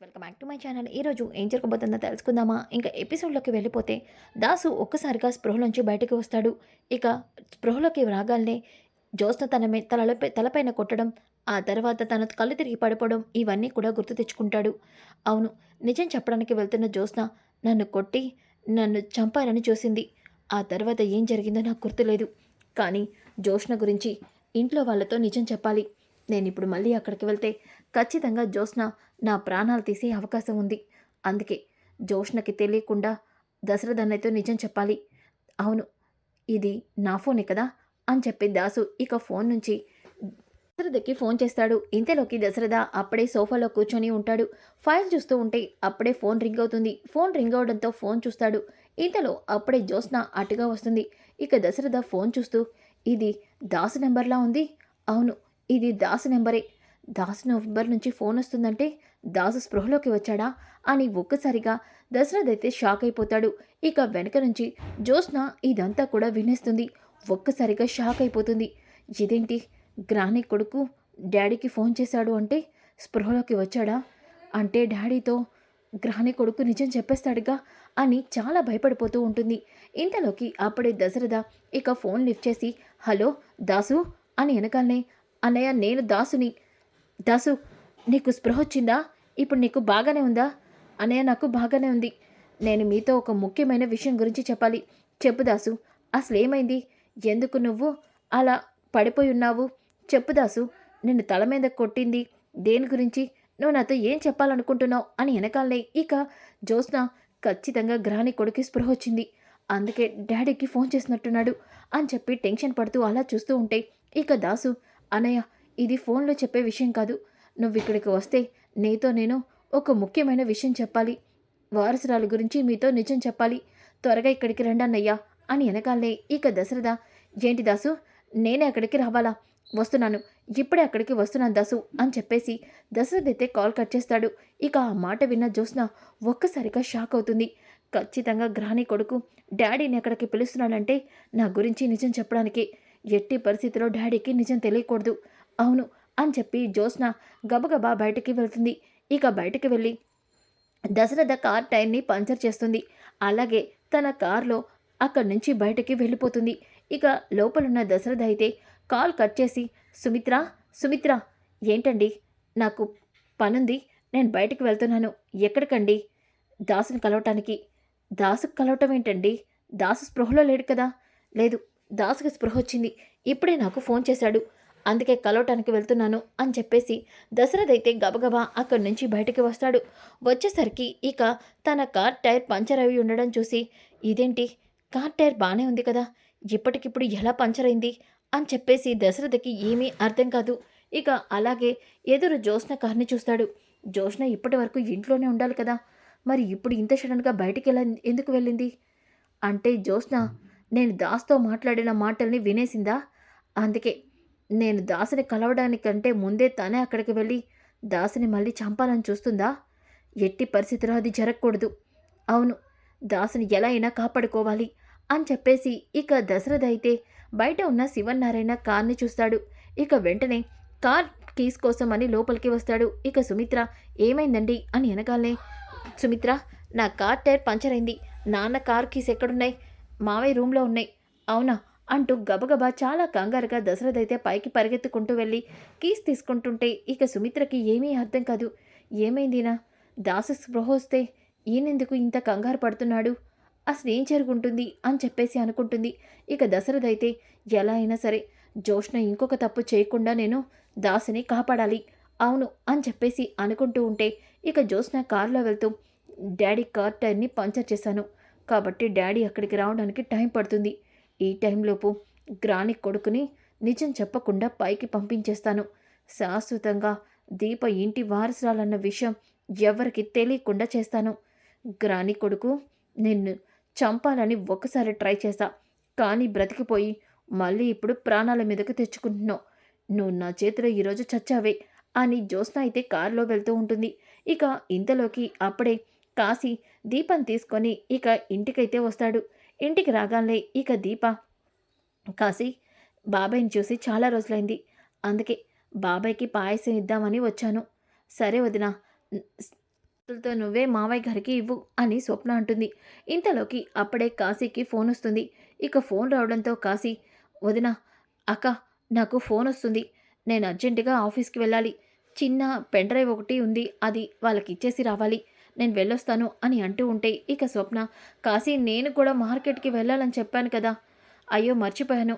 Friends welcome back to my channel. ఈరోజు ఏం జరగబోతుందో తెలుసుకుందామా? ఇంకా ఎపిసోడ్లోకి వెళ్ళిపోతే దాసు ఒక్కసారిగా స్పృహలోంచి బయటకు వస్తాడు. ఇక స్పృహలోకి రాగానే జ్యోత్స్న తన తలలో తలపైన కొట్టడం ఆ తర్వాత తన కళ్ళు తిరిగి పడిపోవడం ఇవన్నీ కూడా గుర్తు తెచ్చుకుంటాడు. అవును నిజం చెప్పడానికి వెళ్తున్న జ్యోత్స్న నన్ను కొట్టి నన్ను చంపారని చూసింది. ఆ తర్వాత ఏం జరిగిందో నాకు గుర్తులేదు. కానీ జ్యోత్స్న గురించి ఇంట్లో వాళ్ళతో నిజం చెప్పాలి. నేను ఇప్పుడు మళ్ళీ అక్కడికి వెళ్తే ఖచ్చితంగా జ్యోత్స్న నా ప్రాణాలు తీసే అవకాశం ఉంది. అందుకే జ్యోష్ణకి తెలియకుండా దశరథ అన్నయ్యతో నిజం చెప్పాలి. అవును ఇది నా ఫోనే కదా అని చెప్పి దాసు ఇక ఫోన్ నుంచి దశరథకి ఫోన్ చేస్తాడు. ఇంతలోకి దశరథ అప్పుడే సోఫాలో కూర్చొని ఉంటాడు. ఫైల్ చూస్తూ ఉంటే అప్పుడే ఫోన్ రింగ్ అవుతుంది. ఫోన్ రింగ్ అవడంతో ఫోన్ చూస్తాడు. ఇంతలో అప్పుడే జ్యోత్స్న అటుగా వస్తుంది. ఇక దశరథ ఫోన్ చూస్తూ ఇది దాసు నెంబర్లా ఉంది? అవును ఇది దాసు నెంబరే. దాసు నవంబర్ నుంచి ఫోన్ వస్తుందంటే దాసు స్పృహలోకి వచ్చాడా? అని ఒక్కసారిగా దశరథ్ అయితే షాక్ అయిపోతాడు. ఇక వెనక నుంచి జ్యోత్స్న ఇదంతా కూడా వినేస్తుంది. ఒక్కసారిగా షాక్ అయిపోతుంది. ఇదేంటి? గ్రాని కొడుకు డాడీకి ఫోన్ చేశాడు అంటే స్పృహలోకి వచ్చాడా? అంటే డాడీతో గ్రహణి కొడుకు నిజం చెప్పేస్తాడుగా అని చాలా భయపడిపోతూ ఉంటుంది. ఇంతలోకి అప్పుడే దశరథ ఇక ఫోన్ లిఫ్ట్ చేసి హలో దాసు అని వెనకాలనే అన్నయ్య నేను దాసుని దాసు నీకు స్పృహ వచ్చిందా? ఇప్పుడు నీకు బాగానే ఉందా? అనే నాకు బాగానే ఉంది. నేను మీతో ఒక ముఖ్యమైన విషయం గురించి చెప్పాలి. చెప్పు దాసు అసలు ఏమైంది ఎందుకు నువ్వు అలా పడిపోయి ఉన్నావు? చెప్పు దాసు నిన్ను తల మీద కొట్టింది దేని గురించి? నువ్వు నాతో ఏం చెప్పాలనుకుంటున్నావు? అని వెనకాలనే ఇక జ్యోత్స్న ఖచ్చితంగా గ్రహాని కొడుకు స్పృహ వచ్చింది. అందుకే డాడీకి ఫోన్ చేసినట్టున్నాడు అని చెప్పి టెన్షన్ పడుతూ అలా చూస్తూ ఉంటే ఇక దాసు అనయ్య ఇది ఫోన్లో చెప్పే విషయం కాదు. నువ్వు ఇక్కడికి వస్తే నీతో నేను ఒక ముఖ్యమైన విషయం చెప్పాలి. వారసురాల గురించి మీతో నిజం చెప్పాలి. త్వరగా ఇక్కడికి రండన్నయ్యా అని వెనకాలనే ఇక దశరథ ఏంటి దాసు? నేనే అక్కడికి రావాలా? వస్తున్నాను. ఇప్పుడే అక్కడికి వస్తున్నాను దాసు అని చెప్పేసి దశరథ్ అయితే కాల్ కట్ చేస్తాడు. ఇక ఆ మాట విన్న జ్యోత్స్న ఒక్కసారిగా షాక్ అవుతుంది. ఖచ్చితంగా గ్రాని కొడుకు డాడీని ఎక్కడికి పిలుస్తున్నాడంటే నా గురించి నిజం చెప్పడానికి. ఎట్టి పరిస్థితిలో డాడీకి నిజం తెలియకూడదు. అవును అని చెప్పి జ్యోత్స్న గబగబా బయటికి వెళ్తుంది. ఇక బయటికి వెళ్ళి దశరథ కార్ టైర్ని పంచర్ చేస్తుంది. అలాగే తన కార్లో అక్కడి నుంచి బయటికి వెళ్ళిపోతుంది. ఇక లోపలున్న దశరథ అయితే కాల్ కట్ చేసి సుమిత్ర సుమిత్ర ఏంటండి? నాకు పనుంది. నేను బయటికి వెళ్తున్నాను. ఎక్కడికండి? దాసుని కలవటానికి. దాసుకు కలవటం ఏంటండి? దాసు స్పృహలో లేడు కదా? లేదు దాసుకి స్పృహ వచ్చింది. ఇప్పుడే నాకు ఫోన్ చేశాడు. అందుకే కలవటానికి వెళ్తున్నాను అని చెప్పేసి దశరథ్ అయితే గబగబా అక్కడి నుంచి బయటికి వస్తాడు. వచ్చేసరికి ఇక తన కార్ టైర్ పంచర్ అయి ఉండడం చూసి ఇదేంటి? కార్ టైర్ బాగానే ఉంది కదా ఇప్పటికిప్పుడు ఎలా పంచర్ అయింది? అని చెప్పేసి దశరథకి ఏమీ అర్థం కాదు. ఇక అలాగే ఎదురు జ్యోత్స్న కార్ని చూస్తాడు. జ్యోత్స్న ఇప్పటి వరకు ఇంట్లోనే ఉండాలి కదా మరి ఇప్పుడు ఇంత సడన్గా బయటికి ఎందుకు వెళ్ళింది? అంటే జ్యోత్స్న నేను దాస్తో మాట్లాడిన మాటల్ని వినేసిందా? అందుకే నేను దాసుని కలవడానికంటే ముందే తానే అక్కడికి వెళ్ళి దాసుని మళ్ళీ చంపాలని చూస్తుందా? ఎట్టి పరిస్థితిలో అది జరగకూడదు. అవును దాసుని ఎలా అయినా కాపాడుకోవాలి అని చెప్పేసి ఇక దశరథ అయితే బయట ఉన్న శివన్నారాయణ కార్ని చూస్తాడు. ఇక వెంటనే కార్ కీస్ కోసం అని లోపలికి వస్తాడు. ఇక సుమిత్ర ఏమైందండి? అని వెనకాలనే సుమిత్ర నా కార్ టైర్ పంచర్ అయింది. నాన్న కార్ కీస్ ఎక్కడున్నాయి? మావయ్య రూమ్లో ఉన్నాయి. అవునా? అంటూ గబగబా చాలా కంగారుగా దశరథ్ అయితే పైకి పరిగెత్తుకుంటూ వెళ్ళి కీస్ తీసుకుంటుంటే ఇక సుమిత్రకి ఏమీ అర్థం కాదు. ఏమైందినా దాసు స్పృహ వస్తే ఈయనెందుకు ఇంత కంగారు పడుతున్నాడు? అసలు ఏం జరుగుంటుంది అని చెప్పేసి అనుకుంటుంది. ఇక దశరథ అయితే ఎలా అయినా సరే జోష్ణ ఇంకొక తప్పు చేయకుండా నేను దాసుని కాపాడాలి అవును అని చెప్పేసి అనుకుంటూ ఉంటే ఇక జోష్న కారులో వెళ్తూ డాడీ కార్ టైర్ని పంచర్ చేశాను. కాబట్టి డాడీ అక్కడికి రావడానికి టైం పడుతుంది. ఈ టైంలోపు గ్రాని కొడుకుని నిజం చెప్పకుండా పైకి పంపించేస్తాను. శాశ్వతంగా దీప ఇంటి వారసురాలన్న విషయం ఎవరికి తెలియకుండా చేస్తాను. గ్రాని కొడుకు నిన్ను చంపాలని ఒకసారి ట్రై చేశా కానీ బ్రతికిపోయి మళ్ళీ ఇప్పుడు ప్రాణాల మీదకు తెచ్చుకుంటున్నావు. నువ్వు నా చేతిలో ఈరోజు చచ్చావే అని జ్యోత్స్న అయితే కారులో వెళ్తూ ఉంటుంది. ఇక ఇంతలోకి అప్పుడే కాసి దీపం తీసుకొని ఇక ఇంటికైతే వస్తాడు. ఇంటికి రాగానే ఇక దీప కాసి బాబాయ్ని చూసి చాలా రోజులైంది. అందుకే బాబాయ్కి పాయసం ఇద్దామని వచ్చాను. సరే వదిన తో నువ్వే మావయ్య గారికి ఇవ్వు అని స్వప్న అంటుంది. ఇంతలోకి అప్పుడే కాశీకి ఫోన్ వస్తుంది. ఇక ఫోన్ రావడంతో కాశీ వదిన అక్క నాకు ఫోన్ వస్తుంది. నేను అర్జెంటుగా ఆఫీస్కి వెళ్ళాలి. చిన్న పెన్ డ్రైవ్ ఒకటి ఉంది. అది వాళ్ళకి ఇచ్చేసి రావాలి. నేను వెళ్ళొస్తాను అని అంటూ ఉంటే ఇక స్వప్న కాశీ నేను కూడా మార్కెట్కి వెళ్ళాలని చెప్పాను కదా. అయ్యో మర్చిపోయాను.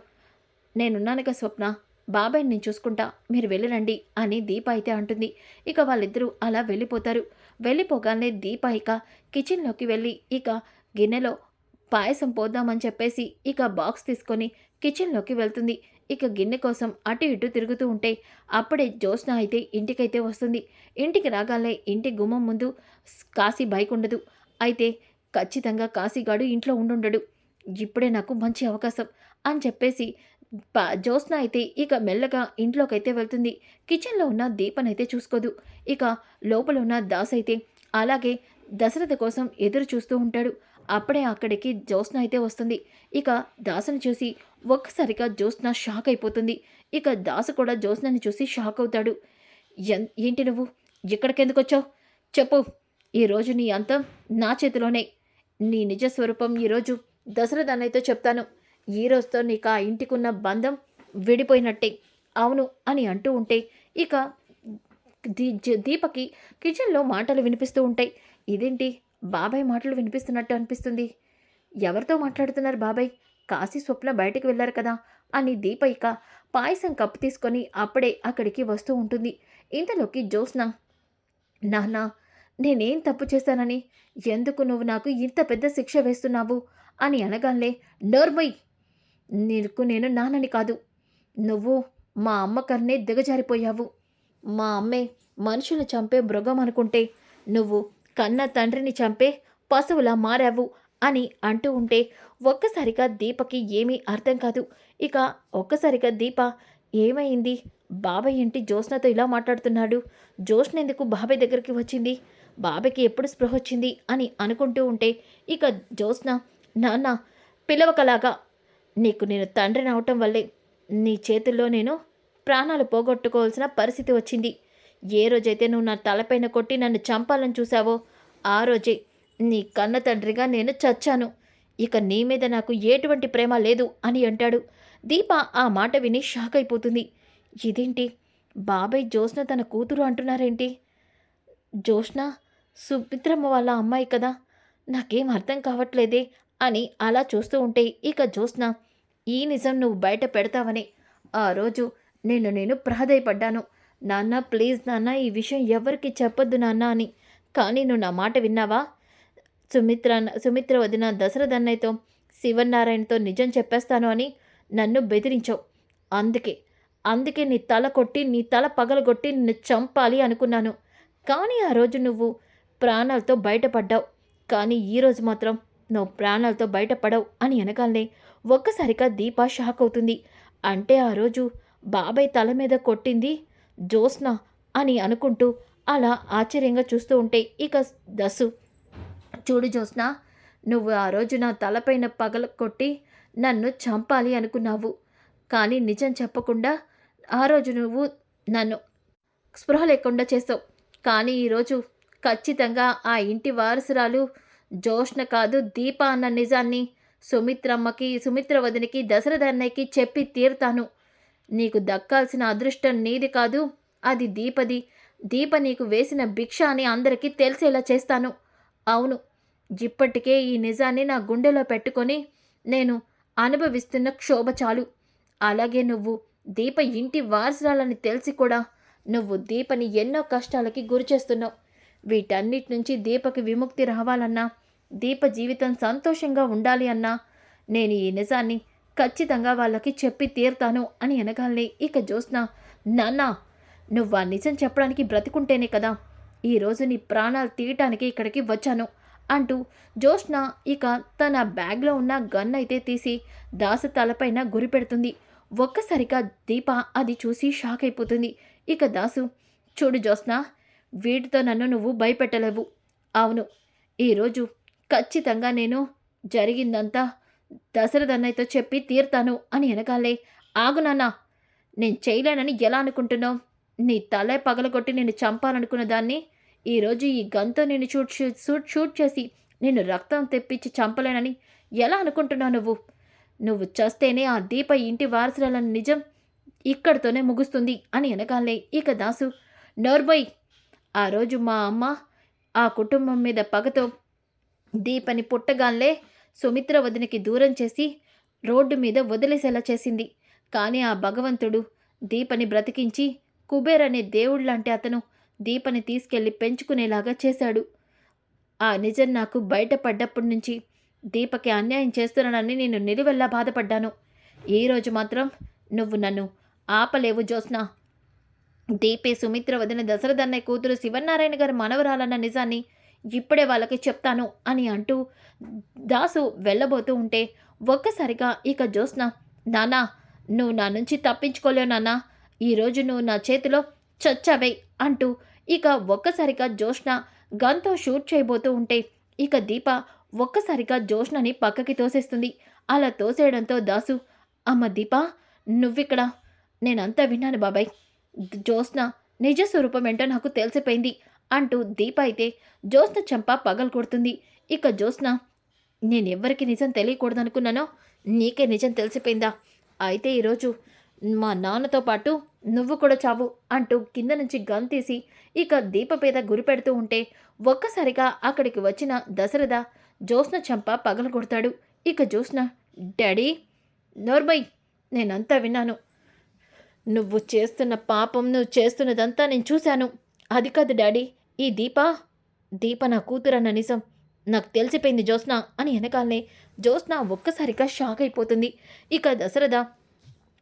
నేనున్నానుగా స్వప్న. బాబాయ్ నేను చూసుకుంటా. మీరు వెళ్ళిరండి అని దీప అయితే అంటుంది. ఇక వాళ్ళిద్దరూ అలా వెళ్ళిపోతారు. వెళ్ళిపోగానే దీప ఇక కిచెన్లోకి వెళ్ళి ఇక గిన్నెలో పాయసం పోద్దామని చెప్పేసి ఇక బాక్స్ తీసుకొని కిచెన్లోకి వెళ్తుంది. ఇక గిన్నె కోసం అటు ఇటు తిరుగుతూ ఉంటే అప్పుడే జ్యోత్స్న అయితే ఇంటికైతే వస్తుంది. ఇంటికి రాగానే ఇంటి గుమ్మం ముందు కాశీ బైక్ ఉండదు. అయితే ఖచ్చితంగా కాశీగాడు ఇంట్లో ఉండుండడు. ఇప్పుడే నాకు మంచి అవకాశం అని చెప్పేసి జ్యోత్స్న అయితే ఇక మెల్లగా ఇంట్లోకైతే వెళ్తుంది. కిచెన్లో ఉన్న దీపనైతే చూసుకోదు. ఇక లోపల ఉన్న దాస్ అయితే అలాగే దశరథ కోసం ఎదురు చూస్తూ ఉంటాడు. అప్పుడే అక్కడికి జ్యోత్స్న అయితే వస్తుంది. ఇక దాసుని చూసి ఒక్కసారిగా జ్యోత్స్న షాక్ అయిపోతుంది. ఇక దాసు కూడా జ్యోత్స్నని చూసి షాక్ అవుతాడు. "ఎన్- ఏంటి నువ్వు? ఇక్కడికెందుకు వచ్చావు? చెప్పు. ఈరోజు నీ అంతం నా చేతిలోనే. నీ నిజ స్వరూపం ఈరోజు దశరథ అన్నయ్యతో చెప్తాను. ఈ రోజుతో నీకు ఆ ఇంటికున్న బంధం విడిపోయినట్టే. అవును అని అంటూ ఉంటే ఇక దీ జ- దీపకి కిచెన్లో మాటలు వినిపిస్తూ ఉంటాయి. ఇదేంటి? బాబాయ్ మాటలు వినిపిస్తున్నట్టు అనిపిస్తుంది. ఎవరితో మాట్లాడుతున్నారు బాబాయ్? కాశీ స్వప్న బయటికి వెళ్ళారు కదా? అని దీపైక పాయసం కప్పు తీసుకొని అప్పుడే అక్కడికి వస్తూ ఉంటుంది. ఇంతలోకి జ్యోత్స్న నాన్న నేనేం తప్పు చేశానని? ఎందుకు నువ్వు నాకు ఇంత పెద్ద శిక్ష వేస్తున్నావు? అని అనగానే నోర్మయ్! నీకు నేను నాన్నని కాదు. నువ్వు మా అమ్మ కన్నే దిగజారిపోయావు. మా అమ్మే మనుషులు చంపే మృగం అనుకుంటే నువ్వు కన్న తండ్రిని చంపే పశువులా మారావు అని అంటూ ఉంటే ఒక్కసారిగా దీపకి ఏమీ అర్థం కాదు. ఇక ఒక్కసారిగా దీప ఏమైంది? బాబాయ్ ఏంటి జ్యోత్స్నతో ఇలా మాట్లాడుతున్నాడు? జ్యోత్స్న ఎందుకు బాబాయ్ దగ్గరికి వచ్చింది? బాబాయ్కి ఎప్పుడు స్పృహ వచ్చింది అని అనుకుంటూ ఉంటే ఇక జ్యోత్స్న నాన్న పిలవకలాగా నీకు నేను తండ్రిని అవటం వల్లే నీ చేతుల్లో నేను ప్రాణాలు పోగొట్టుకోవాల్సిన పరిస్థితి వచ్చింది. ఏ రోజైతే నువ్వు నా తలపైన కొట్టి నన్ను చంపాలని చూసావో ఆ రోజే నీ కన్న తండ్రిగా నేను చచ్చాను. ఇక నీ మీద నాకు ఎటువంటి ప్రేమ లేదు అని అంటాడు. దీప ఆ మాట విని షాక్ అయిపోతుంది. ఇదేంటి? బాబాయ్ జ్యోత్స్న తన కూతురు అంటున్నారేంటి? జ్యోత్స్న సుమిత్రమ్మ వాళ్ళ అమ్మాయి కదా. నాకేం అర్థం కావట్లేదే అని అలా చూస్తూ ఉంటే ఇక జ్యోత్స్న ఈ నిజం నువ్వు బయట పెడతావని. ఆ రోజు నేను నేను ప్రాధాయపడ్డాను నాన్న ప్లీజ్ నాన్న ఈ విషయం ఎవరికి చెప్పొద్దు నాన్న అని. కానీ నువ్వు నా మాట విన్నావా? సుమిత్ర సుమిత్ర వదిన దశరథ అన్నయ్యతో శివనారాయణతో నిజం చెప్పేస్తాను అని నన్ను బెదిరించావు. అందుకే అందుకే నీ తల కొట్టి నీ తల పగలగొట్టి నిన్ను చంపాలి అనుకున్నాను. కానీ ఆ రోజు నువ్వు ప్రాణాలతో బయటపడ్డావు. కానీ ఈరోజు మాత్రం నువ్వు ప్రాణాలతో బయటపడవు అని అనగానే ఒక్కసారిగా దీప షాక్ అవుతుంది. అంటే ఆ రోజు బాబాయ్ తల మీద కొట్టింది జ్యోత్స్న అని అనుకుంటూ అలా ఆశ్చర్యంగా చూస్తూ ఉంటే ఇక దసు చూడు జ్యోత్స్న నువ్వు ఆ రోజు నా తలపైన పగల కొట్టి నన్ను చంపాలి అనుకున్నావు. కానీ నిజం చెప్పకుండా ఆ రోజు నువ్వు నన్ను స్పృహ లేకుండా చేస్తావు. కానీ ఈరోజు ఖచ్చితంగా ఆ ఇంటి వారసురాలు జోష్న కాదు దీప అన్న నిజాన్ని సుమిత్రమ్మకి సుమిత్ర వదినికి దశరథ అన్నయ్యకి చెప్పి తీరుతాను. నీకు దక్కాల్సిన అదృష్టం నీది కాదు అది దీపది. దీప నీకు వేసిన భిక్ష అని అందరికీ తెలిసేలా చేస్తాను. అవును ఇప్పటికే ఈ నిజాన్ని నా గుండెలో పెట్టుకొని నేను అనుభవిస్తున్న క్షోభ చాలు. అలాగే నువ్వు దీప ఇంటి వారసురాలని తెలిసి కూడా నువ్వు దీపని ఎన్నో కష్టాలకి గురి చేస్తున్నావు. వీటన్నిటి నుంచి దీపకి విముక్తి రావాలన్నా దీప జీవితం సంతోషంగా ఉండాలి అన్నా నేను ఈ నిజాన్ని ఖచ్చితంగా వాళ్ళకి చెప్పి తీరుతాను అని అనగానే ఇక జ్యోత్స్న నాన్న నువ్వు ఆ నిజం చెప్పడానికి బ్రతికుంటేనే కదా. ఈరోజు నీ ప్రాణాలు తీయటానికి ఇక్కడికి వచ్చాను అంటూ జ్యోత్స్న ఇక తన బ్యాగ్లో ఉన్న గన్ అయితే తీసి దాసు తలపైన గురి పెడుతుంది. ఒక్కసారిగా దీప అది చూసి షాక్ అయిపోతుంది. ఇక దాసు చూడు జ్యోత్స్న వీటితో నన్ను నువ్వు భయపెట్టలేవు. అవును ఈరోజు ఖచ్చితంగా నేను జరిగిందంతా దశరథ అన్నయ్యతో చెప్పి తీరుతాను అని ఎనగాలే ఆగు నాన్న నేను చేయలేనని ఎలా అనుకుంటున్నావు? నీ తలే పగలగొట్టి నేను చంపాలనుకున్న దాన్ని ఈరోజు ఈ గన్తో నేను షూట్ షూ- షూట్ షూట్ చేసి నేను రక్తం తెప్పించి చంపలేనని ఎలా అనుకుంటున్నావు నువ్వు? నువ్వు చస్తేనే ఆ దీప ఇంటి వారసురాలని నిజం ఇక్కడితోనే ముగుస్తుంది అని వెనకాలే ఇక దాసు. నోర్బోయ్ ఆ రోజు మా అమ్మ ఆ కుటుంబం మీద పగతో దీపని పుట్టగాన్లే సుమిత్ర వదినకి దూరం చేసి రోడ్డు మీద వదిలేసేలా చేసింది. కానీ ఆ భగవంతుడు దీపని బ్రతికించి కుబేర్ అనే దేవుళ్ళంటే అతను దీపని తీసుకెళ్ళి పెంచుకునేలాగా చేశాడు. ఆ నిజం నాకు బయటపడ్డప్పటి నుంచి దీపకి అన్యాయం చేస్తున్నానని నేను నిలువెల్లా బాధపడ్డాను. ఈరోజు మాత్రం నువ్వు నన్ను ఆపలేవు జ్యోత్స్న. దీపే సుమిత్ర వదిన దశరథన్నయ్య కూతురు శివనారాయణ గారి మనవరాలన్న నిజాన్ని ఇప్పుడే వాళ్ళకి చెప్తాను అని అంటూ దాసు వెళ్ళబోతూ ఉంటే ఒక్కసారిగా ఇక జ్యోత్స్న నానా నువ్వు నా నుంచి తప్పించుకోలేవు నానా ఈరోజు నువ్వు నా చేతిలో చచ్చావే అంటూ ఇక ఒక్కసారిగా జ్యోష్ణ గన్తో షూట్ చేయబోతూ ఉంటే ఇక దీప ఒక్కసారిగా జ్యోష్ణని పక్కకి తోసేస్తుంది. అలా తోసేయడంతో దాసు అమ్మ దీప నువ్విక్కడ? నేనంతా విన్నాను బాబాయ్. జ్యోత్స్న నిజ స్వరూపం ఏంటో నాకు తెలిసిపోయింది అంటూ దీప అయితే జ్యోత్స్న చెంప పగలు కొడుతుంది ఇక జ్యోత్స్న నేనెవ్వరికి నిజం తెలియకూడదనుకున్నానో నీకే నిజం తెలిసిపోయిందా? అయితే ఈరోజు మా నాన్నతో పాటు నువ్వు కూడా చావు అంటూ కింద నుంచి గన్ తీసి ఇక దీపపేద గురిపెడుతూ ఉంటే ఒక్కసారిగా అక్కడికి వచ్చిన దశరథ జ్యోత్స్న చంప పగలు కొడతాడు. ఇక జ్యోత్స్న డాడీ నోర్బై నేనంతా విన్నాను. నువ్వు చేస్తున్న పాపం నువ్వు చేస్తున్నదంతా నేను చూశాను. అది కాదు డాడీ ఈ దీప దీప నా కూతురన్న నిజం. నాకు తెలిసిపోయింది జ్యోత్స్న అని వెనకాలనే జ్యోత్స్న ఒక్కసారిగా షాక్ అయిపోతుంది. ఇక దశరథ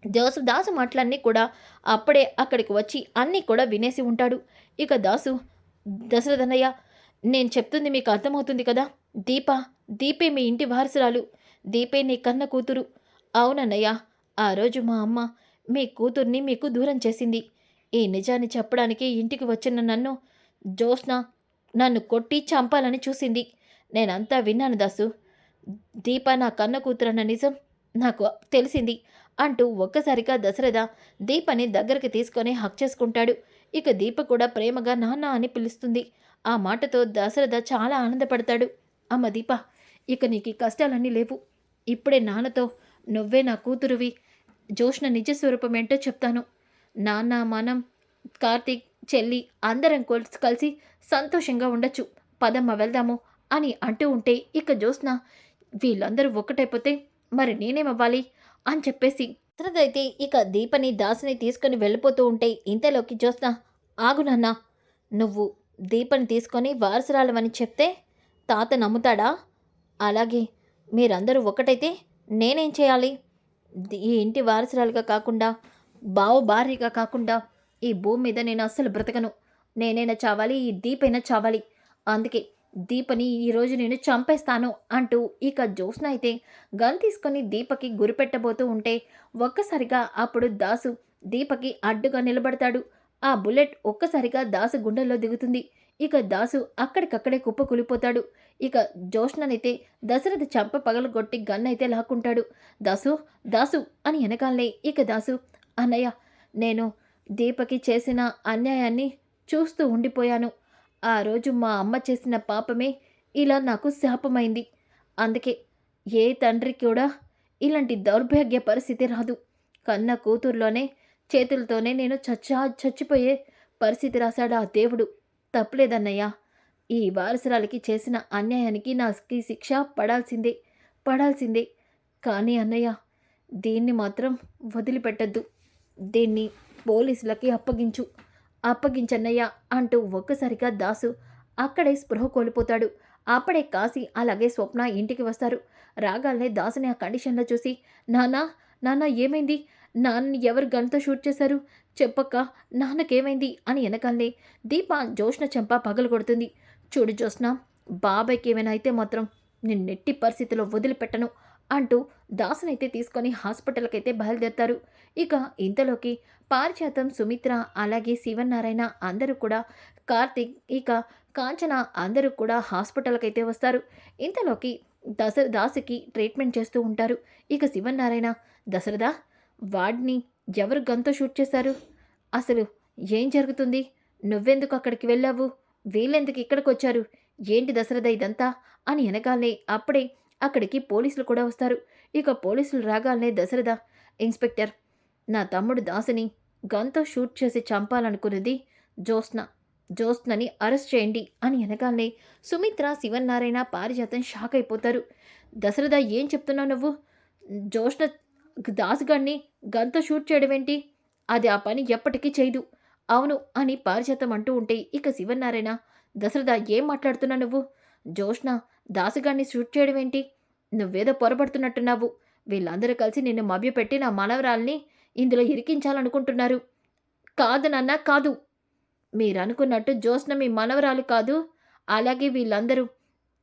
జోసు దాసు మాటలన్నీ కూడా అప్పుడే అక్కడికి వచ్చి అన్నీ కూడా వినేసి ఉంటాడు. ఇక దాసు దశరథనయ్య నేను చెప్తుంది మీకు అర్థమవుతుంది కదా? దీప దీపే మీ ఇంటి వారసురాలు. దీపే నీ కన్న కూతురు. అవునన్నయ్య ఆ రోజు మా అమ్మ మీ కూతుర్ని మీకు దూరం చేసింది. ఈ నిజాన్ని చెప్పడానికి ఇంటికి వచ్చిన నన్ను జోష్న నన్ను కొట్టి చంపాలని చూసింది. నేనంతా విన్నాను దాసు. దీప నా కన్న కూతురన్న నిజం నాకు తెలిసింది అంటూ ఒక్కసారిగా దశరథ దీపని దగ్గరికి తీసుకొని హక్ చేసుకుంటాడు. ఇక దీప కూడా ప్రేమగా నాన్న అని పిలుస్తుంది. ఆ మాటతో దశరథ చాలా ఆనందపడతాడు. అమ్మ దీప ఇక నీకు కష్టాలన్నీ లేవు. ఇప్పుడే నాన్నతో నువ్వే నా కూతురువి. జోష్ణ నిజస్వరూపం ఏంటో చెప్తాను. నాన్న మనం కార్తీక్ చెల్లి అందరం కలిసి సంతోషంగా ఉండొచ్చు. పదమ్మ వెళ్దాము. అని అంటూ ఉంటే ఇక జోస్న వీళ్ళందరూ ఒక్కటైపోతే మరి నేనేమవ్వాలి? అని చెప్పేసి దశరథ అయితే ఇక దీపని దాసుని తీసుకొని వెళ్ళిపోతూ ఉంటే ఇంతలోకి జోస్న ఆగు నాన్న నువ్వు దీపని తీసుకొని వారసురాలవని చెప్తే తాత నమ్ముతాడా? అలాగే మీరందరూ ఒకటైతే నేనేం చేయాలి? ఈ ఇంటి వారసురాలుగా కాకుండా బావ భార్యగా కాకుండా ఈ భూమి మీద నేను అస్సలు బ్రతకను. నేనైనా చావాలి ఈ దీపైనా చావాలి. అందుకే దీపని ఈరోజు నేను చంపేస్తాను అంటూ ఇక జ్యోత్స్న అయితే గన్ తీసుకొని దీపకి గురిపెట్టబోతూ ఉంటే ఒక్కసారిగా అప్పుడు దాసు దీపకి అడ్డుగా నిలబడతాడు. ఆ బుల్లెట్ ఒక్కసారిగా దాసు గుండెల్లో దిగుతుంది. ఇక దాసు అక్కడికక్కడే కుప్ప కూలిపోతాడు. ఇక జోష్ననైతే దశరథ చంప పగలగొట్టి గన్ అయితే లాక్కుంటాడు. దాసు దాసు అని వెనకాలనే ఇక దాసు అన్నయ్య నేను దీపకి చేసిన అన్యాయాన్ని చూస్తూ ఉండిపోయాను. ఆ రోజు మా అమ్మ చేసిన పాపమే ఇలా నాకు శాపమైంది. అందుకే ఏ తండ్రి కూడా ఇలాంటి దౌర్భాగ్య పరిస్థితి రాదు. కన్న కూతుర్లోనే చేతులతోనే నేను చచ్చా చచ్చిపోయే పరిస్థితి రాశాడు ఆ దేవుడు. తప్పలేదన్నయ్యా. ఈ వారసురాలకి చేసిన అన్యాయానికి నాకి శిక్ష పడాల్సిందే పడాల్సిందే. కానీ అన్నయ్య దీన్ని మాత్రం వదిలిపెట్టద్దు. దీన్ని పోలీసులకి అప్పగించు. అప్పగించన్నయ్య అంటూ ఒక్కసారిగా దాసు అక్కడే స్పృహ కోల్పోతాడు. అప్పుడే కాశీ అలాగే స్వప్న ఇంటికి వస్తారు. రాగాలనే దాసుని ఆ కండిషన్లో చూసి నాన్న నాన్న ఏమైంది? నాన్న ఎవరు గన్తో షూట్ చేశారు? చెప్పక్క నాన్నకేమైంది? అని వెనకాలనే దీప జోష్న చెంప పగలు కొడుతుంది. చూడు జోష్న బాబాయ్కి ఏమైనా అయితే మాత్రం నేను నెట్టి పరిస్థితిలో వదిలిపెట్టను. అంటూ దాసునైతే తీసుకొని హాస్పిటల్కైతే బయలుదేరుతారు. ఇక ఇంతలోకి పారిజాతం సుమిత్ర అలాగే శివనారాయణ అందరూ కూడా కార్తీక్ ఇక కాంచన అందరూ కూడా హాస్పిటల్కైతే వస్తారు. ఇంతలోకి దశ దాసుకి ట్రీట్మెంట్ చేస్తూ ఉంటారు. ఇక శివనారాయణ దశరథ వాడిని ఎవరు గంతో షూట్ చేశారు? అసలు ఏం జరుగుతుంది? నువ్వెందుకు అక్కడికి వెళ్ళావు? వీళ్ళెందుకు ఇక్కడికి వచ్చారు ఏంటి దశరథ ఇదంతా? అని వెనకాలనే అప్పుడే అక్కడికి పోలీసులు కూడా వస్తారు. ఇక పోలీసులు రాగాలనే దశరథ ఇన్స్పెక్టర్ నా తమ్ముడు దాసుని గన్తో షూట్ చేసి చంపాలనుకున్నది జ్యోత్స్న. జ్యోత్స్నని అరెస్ట్ చేయండి అని వెనకాలనే సుమిత్ర శివన్నారాయణ పారిజాతం షాక్ అయిపోతారు. దశరథ ఏం చెప్తున్నావు నువ్వు? జ్యోత్స్న దాసుగాడిని గన్తో షూట్ చేయడం ఏంటి అది ఆ పని ఎప్పటికీ చేయదు. అవును అని పారిజాతం అంటూ ఉంటే ఇక శివన్నారాయణ దశరథ ఏం మాట్లాడుతున్నావు నువ్వు? జోష్ణ దాసగాన్ని షూట్ చేయడం ఏంటి నువ్వేదో పొరపడుతున్నట్టున్నావు. వీళ్ళందరూ కలిసి నిన్ను మభ్యపెట్టి నా మనవరాల్ని ఇందులో ఇరికించాలనుకుంటున్నారు. కాదు నాన్న కాదు. మీరు అనుకున్నట్టు మీ మనవరాలు కాదు. అలాగే వీళ్ళందరూ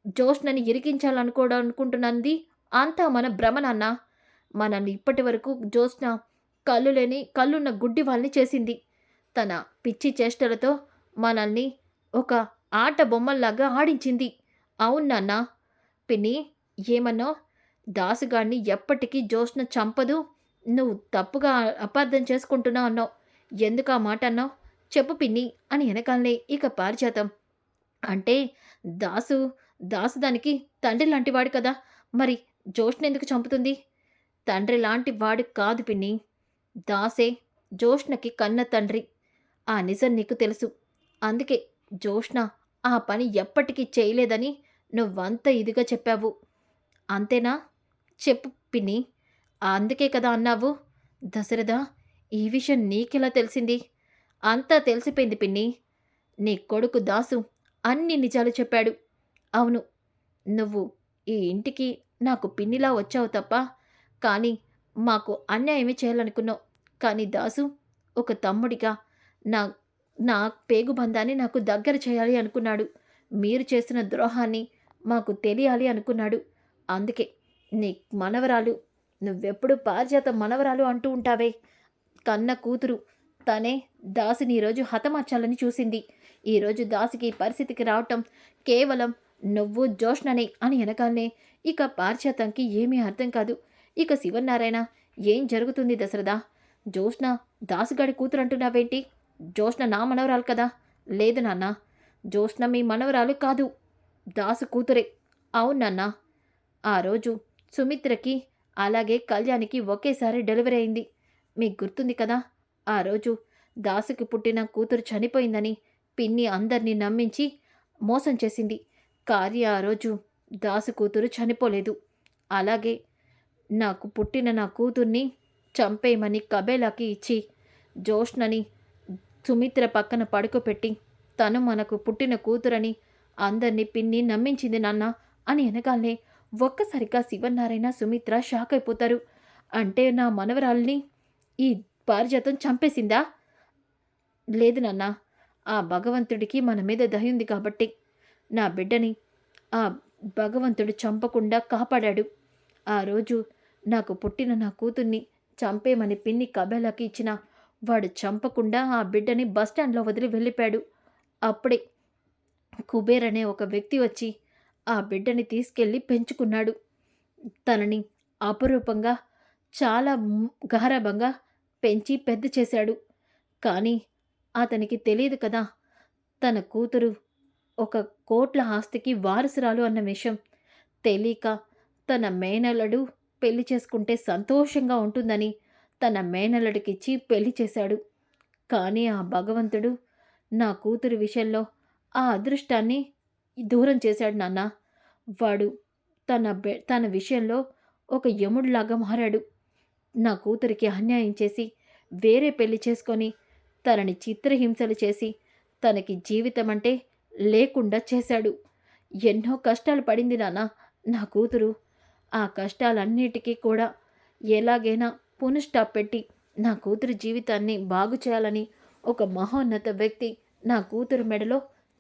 జోష్ణని ఇరికించాలనుకోవడం అనుకుంటున్నది అంతా మన భ్రమ నాన్న. మనల్ని ఇప్పటి వరకు జోష్ణ కళ్ళు లేని కళ్ళున్న గుడ్డి వాళ్ళని చేసింది. తన పిచ్చి చేష్టలతో మనల్ని ఒక ఆట బొమ్మల్లాగా ఆడించింది. అవును నాన్న. పిన్ని ఏమన్నా? దాసుగాడిని ఎప్పటికీ జోష్న చంపదు. నువ్వు తప్పుగా అపార్థం చేసుకుంటున్నావు అన్నావు. ఎందుకు ఆ మాట అన్నావు? చెప్పు పిన్ని అని వెనకాలనే ఇక పారిజాతం. అంటే దాసు దాసు దానికి తండ్రి లాంటి వాడు కదా. మరి జోష్ని ఎందుకు చంపుతుంది? తండ్రి లాంటి వాడు కాదు పిన్ని. దాసే జోష్నకి కన్న తండ్రి. ఆ నిజం నీకు తెలుసు. అందుకే జోష్న ఆ పని ఎప్పటికీ చేయలేదని నువ్వంత ఇదిగా చెప్పావు. అంతేనా? చెప్పు పిన్ని. అందుకే కదా అన్నావు. దశరథ ఈ విషయం నీకెలా తెలిసింది? అంతా తెలిసిపోయింది పిన్ని. నీ కొడుకు దాసు అన్ని నిజాలు చెప్పాడు. అవును. నువ్వు ఈ ఇంటికి నాకు పిన్నిలా వచ్చావు తప్ప కానీ మాకు అన్యాయమే చేయాలనుకున్నావు. కానీ దాసు ఒక తమ్ముడిగా నా నా పేగు బంధాన్ని నాకు దగ్గర చేయాలి అనుకున్నాడు. మీరు చేసిన ద్రోహాన్ని మాకు తెలియాలి అనుకున్నాడు. అందుకే నీ మనవరాలు నువ్వెప్పుడు పారిజాత మనవరాలు అంటూ ఉంటావే. కన్న కూతురు తనే దాసిని ఈరోజు హతమార్చాలని చూసింది. ఈరోజు దాసికి ఈ పరిస్థితికి రావటం కేవలం నువ్వు జోష్ననే అని వెనకాలనే ఇక పారిజాతంకి ఏమీ అర్థం కాదు. ఇక శివనారాయణ ఏం జరుగుతుంది దశరథ? జోష్న దాసుగాడి కూతురు అంటున్నావేంటి? జోష్న నా మనవరాలు కదా? లేదు నాన్న. జోష్న మీ మనవరాలు కాదు. దాసు కూతురే. అవును ఆ రోజు సుమిత్రకి అలాగే కళ్యాణికి ఒకేసారి డెలివరీ అయింది. మీకు గుర్తుంది కదా ఆ రోజు దాసుకి పుట్టిన కూతురు చనిపోయిందని పిన్ని అందరినీ నమ్మించి మోసం చేసింది. కార్య ఆ రోజు దాసు కూతురు చనిపోలేదు. అలాగే నాకు పుట్టిన నా కూతుర్ని చంపేయమని కబేలాకి ఇచ్చి జోష్నని సుమిత్ర పక్కన పడుకోపెట్టి తను మనకు పుట్టిన కూతురని అందరినీ పిన్ని నమ్మించింది నాన్న అని వెనకాలనే ఒక్కసారిగా శివనారాయణ సుమిత్ర షాక్ అయిపోతారు అంటే నా మనవరాల్ని ఈ పారిజాతం చంపేసిందా? లేదు నాన్న. ఆ భగవంతుడికి మన మీద దయ ఉంది కాబట్టి. నా బిడ్డని ఆ భగవంతుడు చంపకుండా కాపాడాడు. ఆ రోజు నాకు పుట్టిన నా కూతుర్ని చంపేమని పిన్ని కబేలాకి ఇచ్చిన వాడు చంపకుండా ఆ బిడ్డని బస్టాండ్లో వదిలి వెళ్ళిపోయాడు. అప్పుడే కుబేర్ అనే ఒక వ్యక్తి వచ్చి ఆ బిడ్డని తీసుకెళ్ళి పెంచుకున్నాడు. తనని అపురూపంగా చాలా మ్- గారాబంగా పెంచి పెద్ద చేశాడు. కానీ అతనికి తెలియదు కదా తన కూతురు ఒక కోట్ల ఆస్తికి వారసురాలు అన్న విషయం. తెలియక తన మేనల్లుడు పెళ్ళి చేసుకుంటే సంతోషంగా ఉంటుందని తన మేనల్లుడికిచ్చి పెళ్ళి చేశాడు. కానీ ఆ భగవంతుడు నా కూతురు విషయంలో ఆ అదృష్టాన్ని దూరం చేశాడు నాన్న. వాడు తన బె తన విషయంలో ఒక యముడిలాగా మారాడు. నా కూతురికి అన్యాయం చేసి వేరే పెళ్ళి చేసుకొని తనని చిత్రహింసలు చేసి తనకి జీవితం అంటే లేకుండా చేశాడు. ఎన్నో కష్టాలు పడింది నాన్న నా కూతురు. ఆ కష్టాలన్నిటికీ కూడా ఎలాగైనా పునుష్టాప్ పెట్టి నా కూతురు జీవితాన్ని బాగు చేయాలని ఒక మహోన్నత వ్యక్తి నా కూతురు మెడలో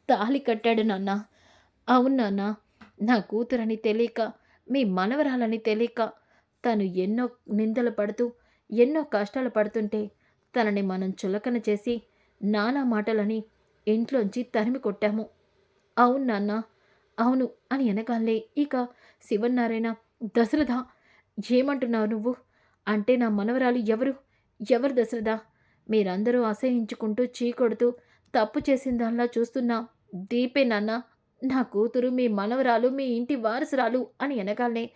తాళి కట్టాడు నాన్న. అవును నాన్న నా కూతురని తెలియక మీ మనవరాలని తెలియక తను ఎన్నో నిందలు పడుతూ ఎన్నో కష్టాలు పడుతుంటే తనని మనం చులకన చేసి నానా మాటలని ఇంట్లోంచి తరిమి కొట్టాము. అవును నాన్న అవును అని వెనకాలే ఇక శివన్నారాయణ దశరథ ఏమంటున్నావు నువ్వు? అంటే నా మనవరాలు ఎవరు? ఎవరు దశరథ? మీరందరూ అసహించుకుంటూ చీకొడుతూ తప్పు చేసిన దానిలా చూస్తున్నా. దీపే నాన్న నా కూతురు మీ మనవరాలు మీ ఇంటి వారసురాలు అని అనగానే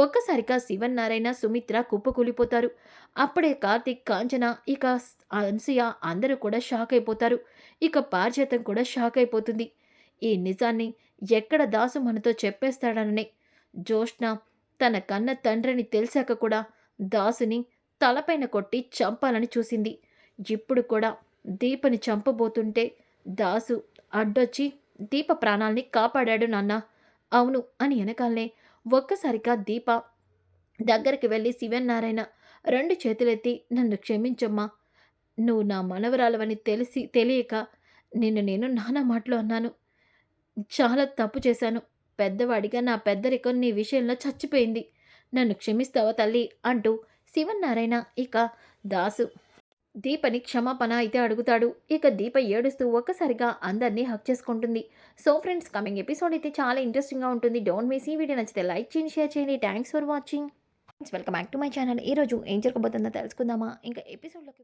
ఒక్కసారిగా శివన్నారాయణ సుమిత్ర కుప్పకూలిపోతారు. అప్పుడే కార్తీక్ కాంచన ఇక స్- అందరూ కూడా షాక్ అయిపోతారు. ఇక పార్జతం కూడా షాక్ అయిపోతుంది. ఈ నిజాన్ని ఎక్కడ దాసు మనతో చెప్పేస్తాడననే జోష్న తన కన్న తండ్రిని తెలిసాక కూడా దాసుని తలపైన కొట్టి చంపాలని చూసింది. ఇప్పుడు కూడా దీపని చంపబోతుంటే దాసు అడ్డొచ్చి దీప ప్రాణాల్ని కాపాడాడు నాన్న. అవును అని వెనకాలనే ఒక్కసారిగా దీప దగ్గరికి వెళ్ళి శివన్నారాయణ రెండు చేతులెత్తి నన్ను క్షమించమ్మా. నువ్వు నా మనవరాలవని తెలిసి తెలియక నిన్ను నేను నానా మాటలు అన్నాను. చాలా తప్పు చేశాను. పెద్దవాడిగా నా పెద్దరికం నీ విషయంలో చచ్చిపోయింది. నన్ను క్షమిస్తావా తల్లి? అంటూ శివన్నారాయణ ఇక దాసు దీపని క్షమాపణ అయితే అడుగుతాడు. ఇక దీప ఏడుస్తూ ఒక్కసారిగా అందరినీ హక్ చేసుకుంటుంది. సో ఫ్రెండ్స్ కమింగ్ ఎపిసోడ్ అయితే చాలా ఇంట్రెస్టింగ్గా ఉంటుంది. డోంట్ మిస్ ఈ వీడియో నచ్చితే లైక్ చేయండి షేర్ చేయండి. Thanks for watching. Welcome back to my channel. ఈరోజు ఏం జరగబోతుందో తెలుసుకుందామా? ఇంకా ఎపిసోడ్లోకి